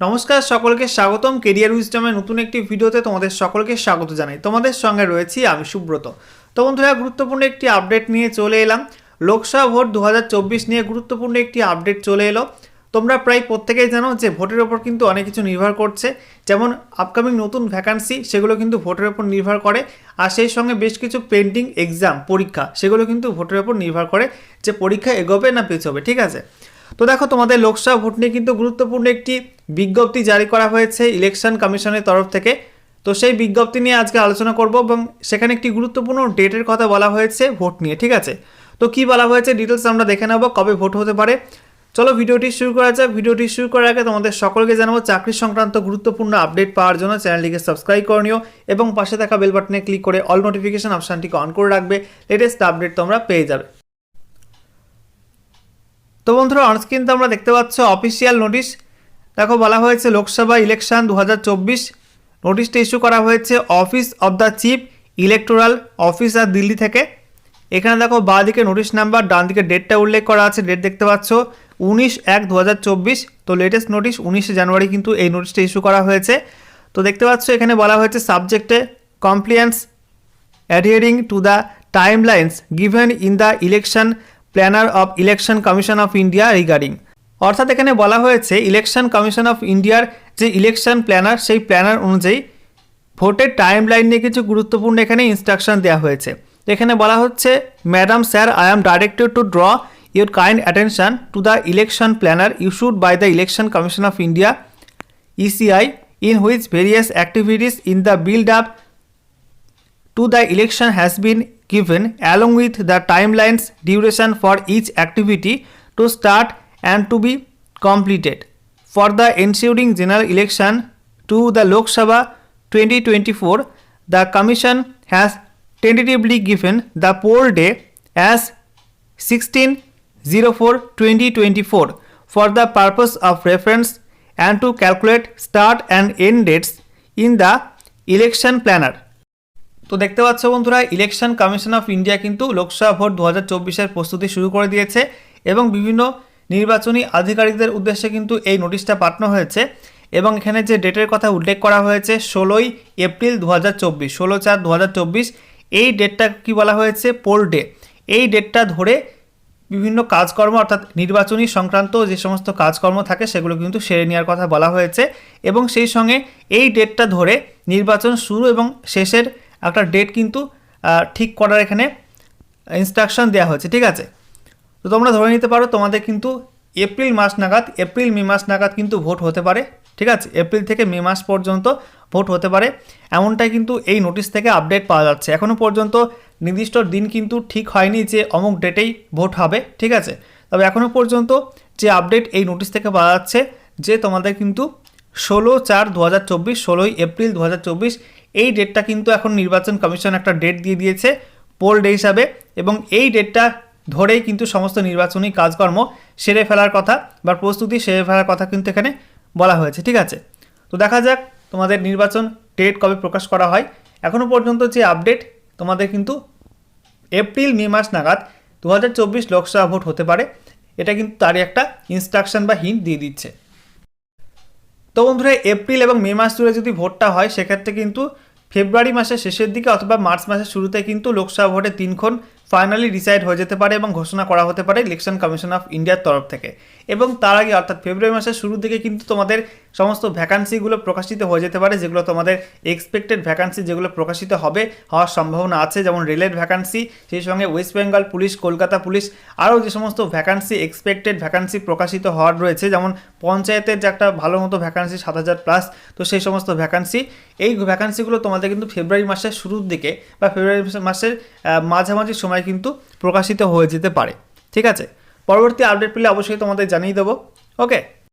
নমস্কার, সকলকে স্বাগতম। কেরিয়ার উইজডমের নতুন একটি ভিডিওতে তোমাদের সকলকে স্বাগত জানাই। তোমাদের সঙ্গে রয়েছি আমি সুব্রত। তো বন্ধুরা, গুরুত্বপূর্ণ একটি আপডেট নিয়ে চলে এলাম। লোকসভা ভোট দু হাজার চব্বিশ নিয়ে গুরুত্বপূর্ণ একটি আপডেট চলে এলো। তোমরা প্রায় প্রত্যেকেই জানো যে ভোটের ওপর কিন্তু অনেক কিছু নির্ভর করছে। যেমন আপকামিং নতুন ভ্যাকান্সি সেগুলো কিন্তু ভোটের ওপর নির্ভর করে। আর সেই সঙ্গে বেশ কিছু পেন্ডিং এক্সাম পরীক্ষা, সেগুলো কিন্তু ভোটের ওপর নির্ভর করে যে পরীক্ষা এগোবে না পেছোবে, ঠিক আছে? তো দেখো, তোমাদের লোকসভা ভোট নিয়ে কিন্তু গুরুত্বপূর্ণ একটি বিজ্ঞপ্তি জারি করা হয়েছে ইলেকশন কমিশনের তরফ থেকে। তো সেই বিজ্ঞপ্তি নিয়ে আজকে আলোচনা করব এবং সেখানে একটি গুরুত্বপূর্ণ ডেটের কথা বলা হয়েছে ভোট নিয়ে, ঠিক আছে? তো কি বলা হয়েছে ডিটেলস আমরা দেখে নেব, কবে ভোট হতে পারে। চলো, ভিডিওটি শুরু করা যাক। ভিডিওটি শুরু করার আগে তোমাদের সকলকে জানাব, চাকরি সংক্রান্ত গুরুত্বপূর্ণ আপডেট পাওয়ার জন্য চ্যানেলটিকে সাবস্ক্রাইব করে নিও এবং পাশে থাকা বেল বাটনে ক্লিক করে অল নোটিফিকেশন অপশানটিকে অন করে রাখবে। লেটেস্ট আপডেট তোমরা পেয়ে যাবে। তো বন্ধুরা অনস্ক্রিন তো আমরা দেখতে পাচ্ছ অফিসিয়াল নোটিশ দেখো, বলা হয়েছে লোকসভা ইলেকশন দু নোটিশটা ইস্যু করা হয়েছে office of the chief electoral officer Delhi থেকে। এখানে দেখো, বাঁ দিকে নোটিশ নাম্বার ডান দিকে ডেটটা উল্লেখ করা আছে। ডেট দেখতে পাচ্ছ উনিশ এক দু তো লেটেস্ট নোটিশ উনিশে জানুয়ারি কিন্তু এই নোটিশটা ইস্যু করা হয়েছে। তো দেখতে পাচ্ছ এখানে বলা হয়েছে সাবজেক্টে compliance adhering to the time lines given in the election planner of election commission of India regarding. অর্থাৎ এখানে বলা হয়েছে, ইলেকশন কমিশন অফ ইন্ডিয়ার যে ইলেকশন প্ল্যানার, সেই প্ল্যানার অনুযায়ী ভোটের টাইম লাইন নিয়ে কিছু গুরুত্বপূর্ণ এখানে ইনস্ট্রাকশন দেওয়া হয়েছে। এখানে বলা হচ্ছে madam sir I am directed to draw your kind attention to the election planner issued by the election commission of India ECI in which various activities in the build up to the election has been given along with the timelines duration for each activity to start and to be completed. For the ensuing general election to the lok sabha 2024 the commission has tentatively given the poll day as 16/04/2024 for the purpose of reference and to calculate start and end dates in the election planner তো দেখতে পাচ্ছ বন্ধুরা election commission of India কিন্তু Lok Sabha vote দু হাজার প্রস্তুতি শুরু করে দিয়েছে এবং বিভিন্ন নির্বাচনী আধিকারিকদের উদ্দেশ্যে কিন্তু এই নোটিশটা পাঠানো হয়েছে এবং এখানে যে ডেটের কথা উল্লেখ করা হয়েছে ষোলোই এপ্রিল দু হাজার চব্বিশ, ষোলো চার দু হাজার চব্বিশ, এই ডেটটা কি বলা হয়েছে? পোল ডে এই ডেটটা ধরে বিভিন্ন কাজকর্ম অর্থাৎ নির্বাচনী সংক্রান্ত যে সমস্ত কাজকর্ম থাকে সেগুলো কিন্তু সেরে নেওয়ার কথা বলা হয়েছে এবং সেই সঙ্গে এই ডেটটা ধরে নির্বাচন শুরু এবং শেষের একটা ডেট কিন্তু ঠিক করার এখানে ইনস্ট্রাকশন দেওয়া হয়েছে, ঠিক আছে? তো তোমরা ধরে নিতে পারো, তোমাদের কিন্তু এপ্রিল মাস নাগাদ এপ্রিল মে মাস নাগাদ কিন্তু ভোট হতে পারে, ঠিক আছে? এপ্রিল থেকে মে মাস পর্যন্ত ভোট হতে পারে। এমনটাই কিন্তু এই নোটিশ থেকে আপডেট পাওয়া যাচ্ছে। এখনও পর্যন্ত নির্দিষ্ট দিন কিন্তু ঠিক হয়নি যে অমুক ডেটেই ভোট হবে, ঠিক আছে? তবে এখনও পর্যন্ত যে আপডেট এই নোটিশ থেকে পাওয়া যাচ্ছে, যে তোমাদের কিন্তু ষোলো চার দু হাজার চব্বিশ, ষোলোই এপ্রিল দু হাজার চব্বিশ এই ডেটটা কিন্তু এখন নির্বাচন কমিশন একটা ডেট দিয়ে দিয়েছে, পোল ডে হিসাবে, এবং এই ডেটটা ধরেই কিন্তু সমস্ত নির্বাচনী কাজকর্ম সেরে ফেলার কথা বা প্রস্তুতি সেরে ফেলার কথা কিন্তু এখানে বলা হয়েছে, ঠিক আছে? তো দেখা যাক তোমাদের নির্বাচন ডেট কবে প্রকাশ করা হয়। এখনও পর্যন্ত যে আপডেট তোমাদের কিন্তু এপ্রিল, মে মাস নাগাদ দু হাজার চব্বিশ লোকসভা ভোট হতে পারে। এটা কিন্তু তারই একটা ইনস্ট্রাকশন বা হিন্ট দিয়ে দিচ্ছে। তো বন্ধুরা, এপ্রিল এবং মে মাস জুড়ে যদি ভোটটা হয়, সেক্ষেত্রে কিন্তু ফেব্রুয়ারি মাসের শেষের দিকে অথবা মার্চ মাসের শুরুতে কিন্তু লোকসভা ভোটে তিনক্ষণ ফাইনালি ডিসাইড হয়ে যেতে পারে এবং ঘোষণা করা হতে পারে ইলেকশন কমিশন অফ ইন্ডিয়ার তরফ থেকে। এবং তার আগে অর্থাৎ ফেব্রুয়ারি মাসের শুরুর দিকে কিন্তু তোমাদের সমস্ত ভ্যাকান্সিগুলো প্রকাশিত হয়ে যেতে পারে, যেগুলো তোমাদের এক্সপেক্টেড ভ্যাকান্সি যেগুলো প্রকাশিত হবে, হওয়ার সম্ভাবনা আছে, যেমন রেলের ভ্যাকান্সি সেই সঙ্গে west Bengal police Kolkata police আরও যে সমস্ত ভ্যাকান্সি এক্সপেক্টেড ভ্যাকান্সি প্রকাশিত হওয়ার রয়েছে, যেমন পঞ্চায়েতের যে একটা ভালো মতো ভ্যাকান্সি সাত হাজার প্লাস তো সেই সমস্ত ভ্যাকান্সি এই ভ্যাকান্সিগুলো তোমাদের কিন্তু ফেব্রুয়ারি মাসের শুরুর দিকে বা ফেব্রুয়ারি মাসের মাঝামাঝি সময় কিন্তু প্রকাশিত হয়ে যেতে পারে, ঠিক আছে? পরবর্তী আপডেট পেলে অবশ্যই তোমাদের জানিয়ে দেবো ওকে